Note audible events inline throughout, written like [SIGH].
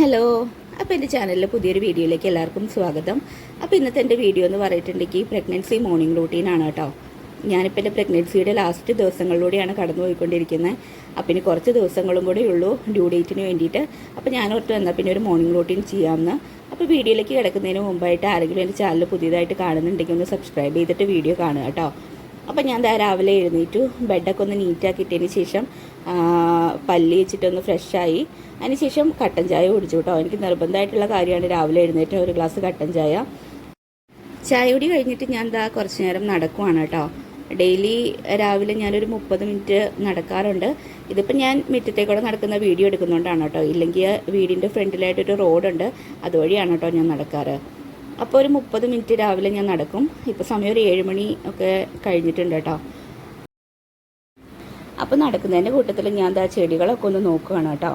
Hello അപ്പോൾ എന്റെ ചാനലിലെ പുതിയൊരു വീഡിയോയിലേക്ക് എല്ലാവർക്കും സ്വാഗതം. അപ്പോൾ ഇന്നത്തെ എന്റെ വീഡിയോ എന്ന് പറഞ്ഞിട്ടുണ്ടെങ്കിൽ പ്രഗ്നൻസി മോർണിംഗ് റൂട്ടീനാണ് കേട്ടോ. ഞാനിപ്പോൾ എന്റെ പ്രഗ്നൻസിയുടെ ലാസ്റ്റ് ദിവസങ്ങളിലൂടെയാണ് കടന്നു പോയിക്കൊണ്ടിരിക്കുന്നത് അപ്പം ഇനി കുറച്ച് ദിവസങ്ങളും കൂടെ ഉള്ളൂ ഡ്യൂ ഡേറ്റിന് വേണ്ടിയിട്ട്. അപ്പോൾ ഞാൻ ഓർത്ത് വന്നാൽ പിന്നെ ഒരു മോർണിംഗ് റൂട്ടീൻ ചെയ്യാമെന്ന് അപ്പോൾ വീഡിയോയിലേക്ക് കിടക്കുന്നതിന് മുമ്പായിട്ട് ആരെങ്കിലും എന്റെ ചാനൽ പുതിയതായിട്ട് കാണുന്നുണ്ടെങ്കിൽ ഒന്ന് സബ്സ്ക്രൈബ് ചെയ്തിട്ട് വീഡിയോ കാണുക കേട്ടോ. അപ്പം ഞാൻ രാവിലെ എഴുന്നേറ്റു. ബെഡൊക്കെ ഒന്ന് നീറ്റാക്കിയിട്ടതിന് ശേഷം പല്ലി വെച്ചിട്ടൊന്ന് ഫ്രഷായി അതിനുശേഷം കട്ടൻ ചായ കുടിച്ചു കേട്ടോ. എനിക്ക് നിർബന്ധമായിട്ടുള്ള കാര്യമാണ് രാവിലെ എഴുന്നേറ്റ് ഒരു ഗ്ലാസ് കട്ടൻ ചായ. ചായ കുടി കഴിഞ്ഞിട്ട് ഞാൻ എന്താ കുറച്ച് നേരം നടക്കുവാണ് കേട്ടോ. ഡെയിലി രാവിലെ ഞാനൊരു മുപ്പത് മിനിറ്റ് നടക്കാറുണ്ട്. ഇതിപ്പോൾ ഞാൻ മുറ്റത്തേക്കൂടെ നടക്കുന്ന വീഡിയോ എടുക്കുന്നുകൊണ്ടാണ് കേട്ടോ. ഇല്ലെങ്കിൽ വീടിന്റെ ഫ്രണ്ടിലായിട്ടൊരു റോഡുണ്ട്. അതുവഴിയാണ് കേട്ടോ ഞാൻ നടക്കാറ്. അപ്പോൾ ഒരു മുപ്പത് മിനിറ്റ് രാവിലെ ഞാൻ നടക്കും. ഇപ്പോൾ സമയം ഒരു ഏഴ് മണി ഒക്കെ കഴിഞ്ഞിട്ടുണ്ട് കേട്ടോ. അപ്പോൾ നടക്കുന്നതിന്റെ കൂട്ടത്തിൽ ഞാൻ എന്താ ചെടികളൊക്കെ ഒന്ന് നോക്കുകയാണ് കേട്ടോ.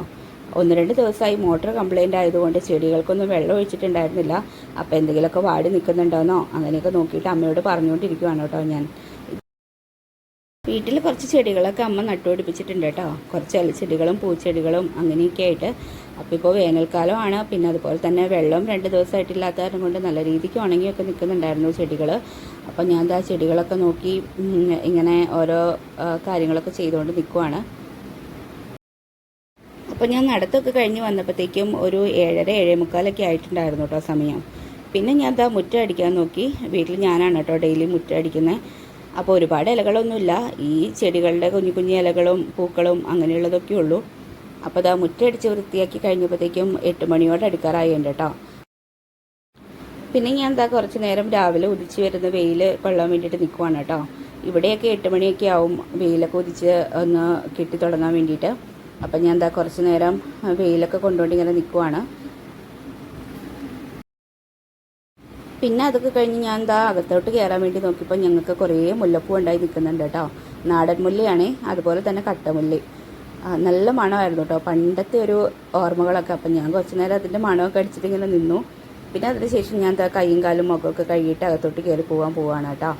ഒന്ന് രണ്ട് ദിവസമായി മോട്ടർ കംപ്ലൈന്റ് ആയതുകൊണ്ട് ചെടികൾക്കൊന്നും വെള്ളം ഒഴിച്ചിട്ടുണ്ടായിരുന്നില്ല. അപ്പോൾ എന്തെങ്കിലുമൊക്കെ വാടി നിൽക്കുന്നുണ്ടോയെന്നോ അങ്ങനെയൊക്കെ നോക്കിയിട്ട് അമ്മയോട് പറഞ്ഞുകൊണ്ടിരിക്കുവാണ് കേട്ടോ ഞാൻ. വീട്ടിൽ കുറച്ച് ചെടികളൊക്കെ അമ്മ നട്ടുപിടിപ്പിച്ചിട്ടുണ്ട് കേട്ടോ. കുറച്ച് ഇലച്ചെടികളും പൂച്ചെടികളും അങ്ങനെയൊക്കെ ആയിട്ട്. അപ്പോൾ ഇപ്പോൾ വേനൽക്കാലമാണ്. പിന്നെ അതുപോലെ തന്നെ വെള്ളം രണ്ട് ദിവസമായിട്ടില്ലാത്ത കാരണം കൊണ്ട് നല്ല രീതിക്ക് ഉണങ്ങിയൊക്കെ നിൽക്കുന്നുണ്ടായിരുന്നു ചെടികൾ അപ്പോൾ ഞാൻ ദാ ചെടികളൊക്കെ നോക്കി ഇങ്ങനെ ഓരോ കാര്യങ്ങളൊക്കെ ചെയ്തുകൊണ്ട് നിൽക്കുവാണ് അപ്പോൾ ഞാൻ നടത്തൊക്കെ കഴിഞ്ഞ് വന്നപ്പോഴത്തേക്കും ഒരു ഏഴര ഏഴേ മുക്കാലൊക്കെ ആയിട്ടുണ്ടായിരുന്നു കേട്ടോ സമയം. പിന്നെ ഞാൻ ദാ മുറ്റം അടിക്കാൻ നോക്കി. വീട്ടിൽ ഞാനാണ് കേട്ടോ ഡെയിലി മുറ്റം അടിക്കുന്നത് അപ്പോൾ ഒരുപാട് ഇലകളൊന്നുമില്ല. ഈ ചെടികളുടെ കുഞ്ഞു കുഞ്ഞു ഇലകളും പൂക്കളും അങ്ങനെയുള്ളതൊക്കെ ഉള്ളൂ. അപ്പോൾ ആ മുറ്റടിച്ച് വൃത്തിയാക്കി കഴിഞ്ഞപ്പോഴത്തേക്കും എട്ട് മണിയോടെ അടുക്കാറായുണ്ട് കേട്ടോ. പിന്നെ ഞാൻ എന്താ കുറച്ച് നേരം രാവിലെ ഉദിച്ച് വരുന്ന വെയിൽ കൊള്ളാൻ വേണ്ടിയിട്ട് നിൽക്കുവാണ് കേട്ടോ. ഇവിടെയൊക്കെ എട്ട് മണിയൊക്കെ ആവും വെയിലൊക്കെ ഉദിച്ച് ഒന്ന് കിട്ടി തുടങ്ങാൻ വേണ്ടിയിട്ട്. അപ്പം ഞാൻ എന്താ കുറച്ച് നേരം വെയിലൊക്കെ കൊണ്ടുകൊണ്ട് ഇങ്ങനെ നിൽക്കുവാണ് പിന്നെ അതൊക്കെ കഴിഞ്ഞ് ഞാൻ എന്താ അകത്തോട്ട് കയറാൻ വേണ്ടി നോക്കിയപ്പോൾ ഞങ്ങൾക്ക് കുറേ മുല്ലപ്പൂ ഉണ്ടായി നിൽക്കുന്നുണ്ട് കേട്ടോ. നാടൻ മുല്ലയാണേ അതുപോലെ തന്നെ കട്ടമുല്ലി. നല്ല മണമായിരുന്നു കേട്ടോ. പണ്ടത്തെ ഒരു ഓർമ്മകളൊക്കെ. അപ്പം ഞാൻ കുറച്ച് നേരം അതിന്റെ മണമൊക്കെ അടിച്ചിട്ട് ഇങ്ങനെ നിന്നു. പിന്നെ അതിന് ശേഷം ഞാൻ കൈയും കാലും മുഖമൊക്കെ കഴുകിയിട്ട് അകത്തോട്ട് കയറി പോകാൻ പോവാണ് കേട്ടോ.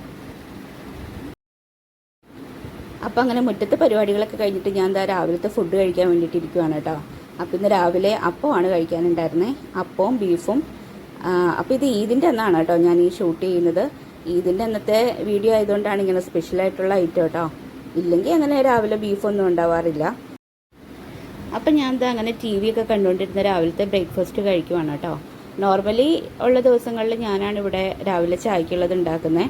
അപ്പം അങ്ങനെ മുറ്റത്തെ പരിപാടികളൊക്കെ കഴിഞ്ഞിട്ട് ഞാൻ എന്താ രാവിലത്തെ ഫുഡ് കഴിക്കാൻ വേണ്ടിയിട്ട് ഇരിക്കുവാണ് കേട്ടോ. അപ്പം ഇന്ന് രാവിലെ അപ്പമാണ് കഴിക്കാനുണ്ടായിരുന്നത് അപ്പവും ബീഫും അപ്പോൾ ഇത് ഈദിന്റെ അന്നാണ് കേട്ടോ ഞാൻ ഈ ഷൂട്ട് ചെയ്യുന്നത്. ഈദിന്റെ അന്നത്തെ വീഡിയോ ആയതുകൊണ്ടാണ് ഇങ്ങനെ സ്പെഷ്യലായിട്ടുള്ള ഐറ്റം കേട്ടോ. ഇല്ലെങ്കിൽ അങ്ങനെ രാവിലെ ബീഫൊന്നും ഉണ്ടാവാറില്ല. അപ്പം ഞാൻ എന്താ അങ്ങനെ ടി വി ഒക്കെ കണ്ടുകൊണ്ടിരുന്ന രാവിലത്തെ ബ്രേക്ക്ഫാസ്റ്റ് കഴിക്കുവാണ് കേട്ടോ. നോർമലി ഉള്ള ദിവസങ്ങളിൽ ഞാനാണ് ഇവിടെ രാവിലെ ചായക്കുള്ളത് ഉണ്ടാക്കുന്നത്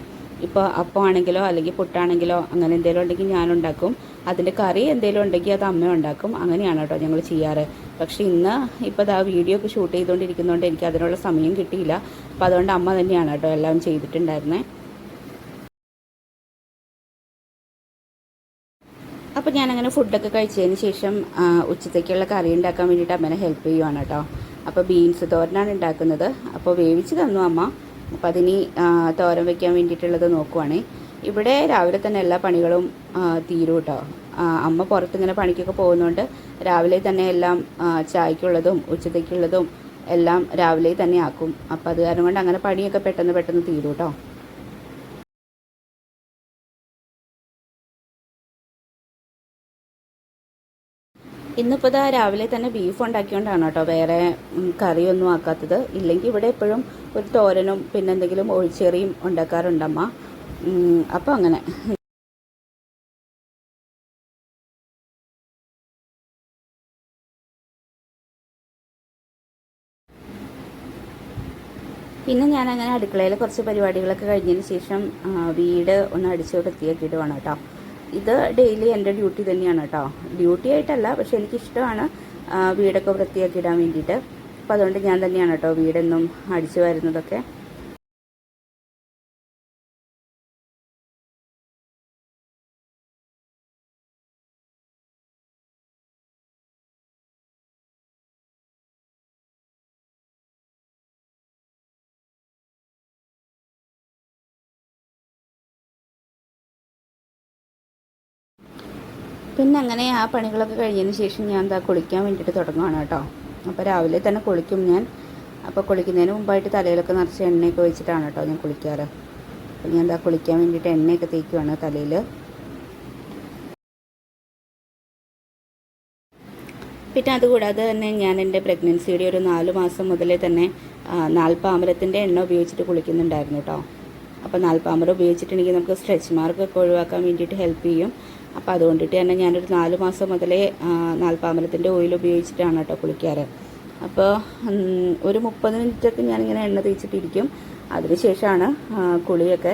ഇപ്പോൾ അപ്പമാണെങ്കിലോ അല്ലെങ്കിൽ പുട്ടാണെങ്കിലോ അങ്ങനെ എന്തെങ്കിലും ഉണ്ടെങ്കിൽ ഞാൻ ഉണ്ടാക്കും. അതിന്റെ കറി എന്തെങ്കിലും ഉണ്ടെങ്കിൽ അത് അമ്മ ഉണ്ടാക്കും. അങ്ങനെയാണ് കേട്ടോ ഞങ്ങൾ ചെയ്യാറ്. പക്ഷേ ഇന്ന് ഇപ്പോൾ ദാ വീഡിയോ ഒക്കെ ഷൂട്ട് ചെയ്തുകൊണ്ടിരിക്കുന്നതുകൊണ്ട് എനിക്ക് അതിനുള്ള സമയം കിട്ടിയില്ല. അപ്പോൾ അതുകൊണ്ട് അമ്മ തന്നെയാണ് കേട്ടോ എല്ലാം ചെയ്തിട്ടുണ്ടായിരുന്നത് അപ്പോൾ ഞാനങ്ങനെ ഫുഡൊക്കെ കഴിച്ചതിന് ശേഷം ഉച്ചത്തേക്കുള്ള കറി ഉണ്ടാക്കാൻ വേണ്ടിയിട്ട് അമ്മനെ ഹെൽപ്പ് ചെയ്യുവാണ് കേട്ടോ. അപ്പോൾ ബീൻസ് തോരനാണ് ഉണ്ടാക്കുന്നത്. അപ്പോൾ വേവിച്ച് തന്നു അമ്മ. അപ്പോൾ അതിനി തോരൻ വയ്ക്കാൻ വേണ്ടിയിട്ടുള്ളത് നോക്കുവാണേ. ഇവിടെ രാവിലെ തന്നെ എല്ലാ പണികളും തീരും കേട്ടോ. അമ്മ പുറത്തിങ്ങനെ പണിക്കൊക്കെ പോകുന്നതുകൊണ്ട് രാവിലെ തന്നെ എല്ലാം ചായക്കുള്ളതും ഉച്ചത്തേക്കുള്ളതും എല്ലാം രാവിലെ തന്നെ ആക്കും. അപ്പോൾ അത് കാരണം കൊണ്ട് അങ്ങനെ പണിയൊക്കെ പെട്ടെന്ന് പെട്ടെന്ന് തീരും കേട്ടോ. ഇന്നിപ്പോൾ ഇതാ രാവിലെ തന്നെ ബീഫ് ഉണ്ടാക്കിയോണ്ടാണ് കേട്ടോ വേറെ കറിയൊന്നും ആക്കാത്തത്. ഇല്ലെങ്കിൽ ഇവിടെ എപ്പോഴും ഒരു തോരനും പിന്നെ എന്തെങ്കിലും ഒഴിച്ചെറിയും ഉണ്ടാക്കാറുണ്ടമ്മ. അപ്പം അപ്പോൾ അങ്ങനെ. പിന്നെ ഞാൻ അങ്ങനെ അടുക്കളയിൽ കുറച്ച് പരിപാടികളൊക്കെ കഴിഞ്ഞതിന് ശേഷം വീട് ഒന്ന് അടിച്ചു വൃത്തിയാക്കിയിട്ട് വേണം കേട്ടോ ഇത് ഡെയിലി എന്റെ ഡ്യൂട്ടി തന്നെയാണ് കേട്ടോ. ഡ്യൂട്ടി ആയിട്ടല്ല പക്ഷെ എനിക്കിഷ്ടമാണ് വീടൊക്കെ വൃത്തിയാക്കി ഇടാൻ വേണ്ടിയിട്ട്. അപ്പോൾ അതുകൊണ്ട് ഞാൻ തന്നെയാണ് കേട്ടോ വീടെന്നും അടിച്ചു വരുന്നതൊക്കെ. പിന്നെ അങ്ങനെ ആ പണികളൊക്കെ കഴിഞ്ഞതിന് ശേഷം ഞാൻ എന്താ കുളിക്കാൻ വേണ്ടിയിട്ട് തുടങ്ങുകയാണ് കേട്ടോ. അപ്പോൾ രാവിലെ തന്നെ കുളിക്കും ഞാൻ. അപ്പോൾ കുളിക്കുന്നതിന് മുമ്പായിട്ട് തലയിലൊക്കെ നിറച്ച് എണ്ണയൊക്കെ വെച്ചിട്ടാണ് കേട്ടോ ഞാൻ കുളിക്കാറ്. അപ്പോൾ ഞാൻ എന്താ കുളിക്കാൻ വേണ്ടിയിട്ട് എണ്ണയൊക്കെ തേക്കുവാണ് തലയിൽ പിന്നെ അതുകൂടാതെ തന്നെ ഞാൻ എന്റെ പ്രഗ്നൻസിയുടെ ഒരു നാല് മാസം മുതലേ തന്നെ നാൽപ്പാമരത്തിന്റെ എണ്ണ ഉപയോഗിച്ചിട്ട് കുളിക്കുന്നുണ്ടായിരുന്നു കേട്ടോ. അപ്പോൾ നാൽപ്പാമരം ഉപയോഗിച്ചിട്ടുണ്ടെങ്കിൽ നമുക്ക് സ്ട്രെച്ച് മാർക്കൊക്കെ ഒഴിവാക്കാൻ വേണ്ടിയിട്ട് ഹെൽപ്പ് ചെയ്യും. അപ്പോൾ അതുകൊണ്ടിട്ട് തന്നെ ഞാനൊരു നാല് മാസം മുതലേ നാൽപ്പാമ്പലത്തിന്റെ ഓയിൽ ഉപയോഗിച്ചിട്ടാണ് കേട്ടോ കുളിക്കാറ്. അപ്പോൾ ഒരു മുപ്പത് മിനിറ്റൊക്കെ ഞാനിങ്ങനെ എണ്ണ തേച്ചിട്ടിരിക്കും. അതിനുശേഷമാണ് ശേഷമാണ് കുളിയൊക്കെ.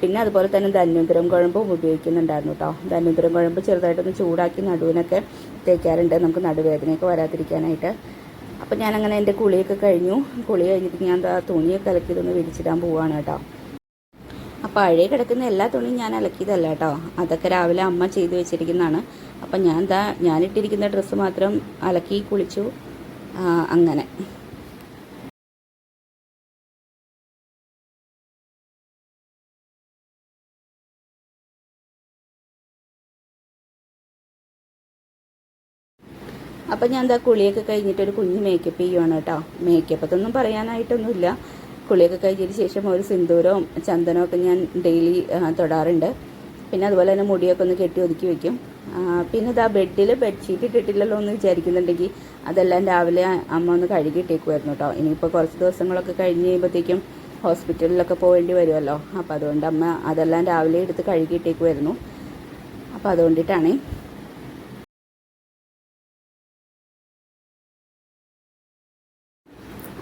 പിന്നെ അതുപോലെ തന്നെ ധന്വന്തരം കുഴമ്പും ഉപയോഗിക്കുന്നുണ്ടായിരുന്നു കേട്ടോ. ധന്വന്തരം കുഴമ്പ് ചെറുതായിട്ടൊന്ന് ചൂടാക്കി നടുവിനൊക്കെ തേക്കാറുണ്ട്. നമുക്ക് നടുവേദനയൊക്കെ വരാതിരിക്കാനായിട്ട്. അപ്പം ഞാനങ്ങനെ എന്റെ കുളിയൊക്കെ കഴിഞ്ഞു. കുളി കഴിഞ്ഞിട്ട് ഞാൻ തുണിയൊക്കെ അലക്കിയതൊന്ന് വിരിച്ചിടാൻ പോവാണ് കേട്ടോ. അപ്പോൾ അഴയെ കിടക്കുന്ന എല്ലാ തുണിയും ഞാൻ അലക്കിയതല്ല കേട്ടോ. അതൊക്കെ രാവിലെ അമ്മ ചെയ്തു വെച്ചിരിക്കുന്നതാണ്. അപ്പം ഞാൻ എന്താ ഞാനിട്ടിരിക്കുന്ന ഡ്രസ്സ് മാത്രം അലക്കി കുളിച്ചു. അങ്ങനെ. അപ്പം ഞാൻ എന്താ കുളിയൊക്കെ കഴിഞ്ഞിട്ട് ഒരു കുഞ്ഞ് മേക്കപ്പ് ചെയ്യുവാണ് കേട്ടോ. മേക്കപ്പ് അതൊന്നും പറയാനായിട്ടൊന്നുമില്ല. കുളിയൊക്കെ കഴിഞ്ഞതിന് ശേഷം ഒരു സിന്ദൂരവും ചന്ദനവും ഒക്കെ ഞാൻ ഡെയിലി തൊടാറുണ്ട്. പിന്നെ അതുപോലെ തന്നെ മുടിയൊക്കെ ഒന്ന് കെട്ടി ഒതുക്കി വെക്കും. പിന്നെ ഇതാ ബെഡിൽ ബെഡ്ഷീറ്റ് ഇട്ടിട്ടില്ലല്ലോ എന്ന് വിചാരിക്കുന്നുണ്ടെങ്കിൽ അതെല്ലാം രാവിലെ അമ്മ ഒന്ന് കഴുകി കഴുകിയിട്ടേക്കുമായിരുന്നു കേട്ടോ ഇനിയിപ്പോൾ കുറച്ച് ദിവസങ്ങളൊക്കെ കഴിഞ്ഞ് കഴിയുമ്പോഴത്തേക്കും ഹോസ്പിറ്റലിലൊക്കെ പോകേണ്ടി വരുമല്ലോ അപ്പോൾ അതുകൊണ്ട് അമ്മ അതെല്ലാം രാവിലെ എടുത്ത് കഴുകി കഴുകിയിട്ടേക്കുമായിരുന്നു അപ്പോൾ അതുകൊണ്ടിട്ടാണേ.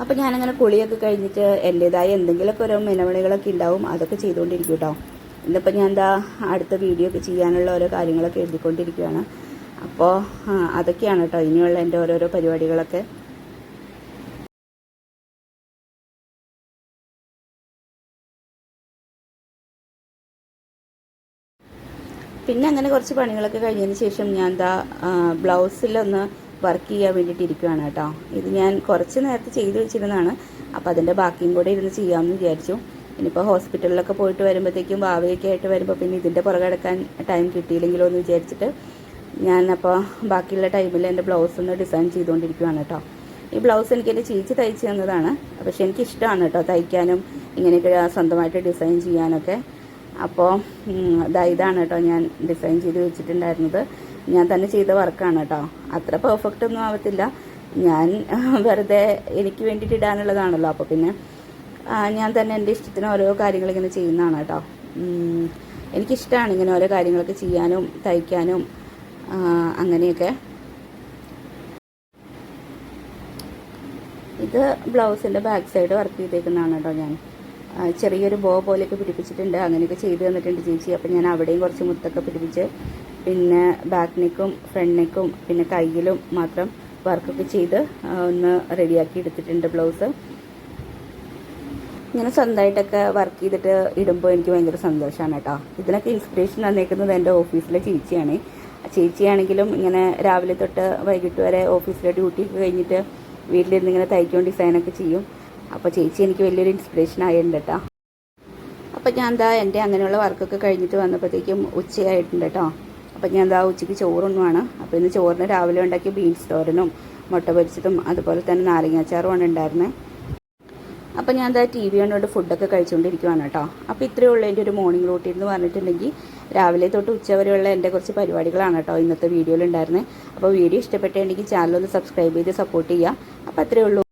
അപ്പോൾ ഞാനങ്ങനെ കുളിയൊക്കെ കഴിഞ്ഞിട്ട് എന്റേതായ എന്തെങ്കിലുമൊക്കെ ഓരോ മിനവണികളൊക്കെ ഉണ്ടാവും അതൊക്കെ ചെയ്തുകൊണ്ടിരിക്കും കേട്ടോ ഇന്നിപ്പോൾ ഞാൻ എന്താ അടുത്ത വീഡിയോ ഒക്കെ ചെയ്യാനുള്ള ഓരോ കാര്യങ്ങളൊക്കെ എഴുതിക്കൊണ്ടിരിക്കുകയാണ് അപ്പോൾ അതൊക്കെയാണ് കേട്ടോ ഇനിയുള്ള എന്റെ ഓരോരോ പരിപാടികളൊക്കെ. പിന്നെ അങ്ങനെ കുറച്ച് പണികളൊക്കെ കഴിഞ്ഞതിന് ശേഷം ഞാൻ എന്താ ബ്ലൗസിലൊന്ന് വർക്ക് ചെയ്യാൻ വേണ്ടിയിട്ട് ഇരിക്കുകയാണ് കേട്ടോ. ഇത് ഞാൻ കുറച്ച് നേരത്തെ ചെയ്ത് വെച്ചിരുന്നതാണ്. അപ്പോൾ അതിന്റെ ബാക്കിയും കൂടെ ഇരുന്ന് ചെയ്യാമെന്ന് വിചാരിച്ചു. ഇനിയിപ്പോൾ ഹോസ്പിറ്റലിലൊക്കെ പോയിട്ട് വരുമ്പോഴത്തേക്കും ഭാവിയൊക്കെ ആയിട്ട് വരുമ്പോൾ പിന്നെ ഇതിന്റെ പുറകെ കിടക്കാൻ ടൈം കിട്ടിയില്ലെങ്കിലോ എന്ന് വിചാരിച്ചിട്ട് ഞാൻ അപ്പോൾ ബാക്കിയുള്ള ടൈമിൽ എന്റെ ബ്ലൗസ് ഒന്ന് ഡിസൈൻ ചെയ്തുകൊണ്ടിരിക്കുകയാണ് കേട്ടോ. ഈ ബ്ലൗസ് എനിക്ക് എന്റെ ചേച്ചി തയ്ച്ചു തന്നതാണ്. പക്ഷെ എനിക്കിഷ്ടമാണ് കേട്ടോ തയ്ക്കാനും ഇങ്ങനെയൊക്കെ സ്വന്തമായിട്ട് ഡിസൈൻ ചെയ്യാനൊക്കെ. അപ്പോൾ ഇതാ ഇതാണ് കേട്ടോ ഞാൻ ഡിസൈൻ ചെയ്ത് വെച്ചിട്ടുണ്ടായിരുന്നത്. ഞാൻ തന്നെ ചെയ്ത വർക്കാണ് കേട്ടോ അത്ര പെർഫെക്റ്റ് ഒന്നും ആവത്തില്ല. ഞാൻ [LAUGHS] വെറുതെ എനിക്ക് വേണ്ടിയിട്ട് ഇടാനുള്ളതാണല്ലോ. അപ്പോൾ പിന്നെ ഞാൻ തന്നെ എന്റെ ഇഷ്ടത്തിന് ഓരോ കാര്യങ്ങൾ ഇങ്ങനെ ചെയ്യുന്നതാണ് കേട്ടോ എനിക്കിഷ്ടമാണ് ഇങ്ങനെ ഓരോ കാര്യങ്ങളൊക്കെ ചെയ്യാനും തയ്ക്കാനും അങ്ങനെയൊക്കെ. ഇത് ബ്ലൗസിന്റെ ബാക്ക് സൈഡ് വർക്ക് ചെയ്തേക്കുന്നതാണ് കേട്ടോ ഞാൻ. ചെറിയൊരു ബോ പോലെയൊക്കെ പിടിപ്പിച്ചിട്ടുണ്ട്. അങ്ങനെയൊക്കെ ചെയ്ത് തന്നിട്ടുണ്ട് ചേച്ചി. അപ്പം ഞാൻ അവിടെയും കുറച്ച് മുത്തൊക്കെ പിടിപ്പിച്ച് പിന്നെ ബാക്ക് നെക്കും ഫ്രണ്ട് നെക്കും പിന്നെ കയ്യിലും മാത്രം വർക്കൊക്കെ ചെയ്ത് ഒന്ന് റെഡിയാക്കി എടുത്തിട്ടുണ്ട് ബ്ലൗസ് ഇങ്ങനെ സ്വന്തമായിട്ടൊക്കെ വർക്ക് ചെയ്തിട്ട് ഇടുമ്പോൾ എനിക്ക് ഭയങ്കര സന്തോഷമാണ് കേട്ടോ. ഇതിനൊക്കെ ഇൻസ്പിറേഷൻ തന്നേക്കുന്നത് എന്റെ ഓഫീസിലെ ചേച്ചിയാണ്. ചേച്ചിയാണെങ്കിലും ഇങ്ങനെ രാവിലെ തൊട്ട് വൈകിട്ട് വരെ ഓഫീസിലെ ഡ്യൂട്ടിക്ക് കഴിഞ്ഞിട്ട് വീട്ടിലിരുന്ന് ഇങ്ങനെ തയ്ക്കും ഡിസൈനൊക്കെ ചെയ്യും. അപ്പോൾ ചേച്ചി എനിക്ക് വലിയൊരു ഇൻസ്പിറേഷൻ ആയിട്ടുണ്ട് കേട്ടോ അപ്പോൾ ഞാൻ എന്താ എന്റെ അങ്ങനെയുള്ള വർക്കൊക്കെ കഴിഞ്ഞിട്ട് വന്നപ്പോഴത്തേക്കും ഉച്ചയായിട്ടുണ്ട് കേട്ടോ അപ്പോൾ ഞാൻ എന്താ ഉച്ചയ്ക്ക് ചോറുണ്ണുവാണ് അപ്പോൾ ഇന്ന് ചോറിന് രാവിലെ ഉണ്ടാക്കിയ ബീൻസ് തോരനും മുട്ട പൊരിച്ചതും അതുപോലെ തന്നെ നാരങ്ങാച്ചാറുമാണ് ഉണ്ടായിരുന്നത് അപ്പോൾ ഞാൻ എന്താ ടി വി കണ്ടുകൊണ്ട് ഫുഡൊക്കെ കഴിച്ചുകൊണ്ടിരിക്കുവാണ് കേട്ടോ അപ്പോൾ ഇത്രയേ ഉള്ളൂ എന്റെ ഒരു മോർണിംഗ് റൂട്ടീൻ എന്ന് പറഞ്ഞിട്ടുണ്ടെങ്കിൽ രാവിലെ തൊട്ട് ഉച്ച വരെയുള്ള എന്റെ കുറച്ച് പരിപാടികളാണ് കേട്ടോ ഇന്നത്തെ വീഡിയോയിൽ ഉണ്ടായിരുന്നത് അപ്പോൾ വീഡിയോ ഇഷ്ടപ്പെട്ടുണ്ടെങ്കിൽ ചാനൽ ഒന്ന് സബ്സ്ക്രൈബ് ചെയ്ത് സപ്പോർട്ട് ചെയ്യുക. അപ്പോൾ അത്രയേ ഉള്ളൂ.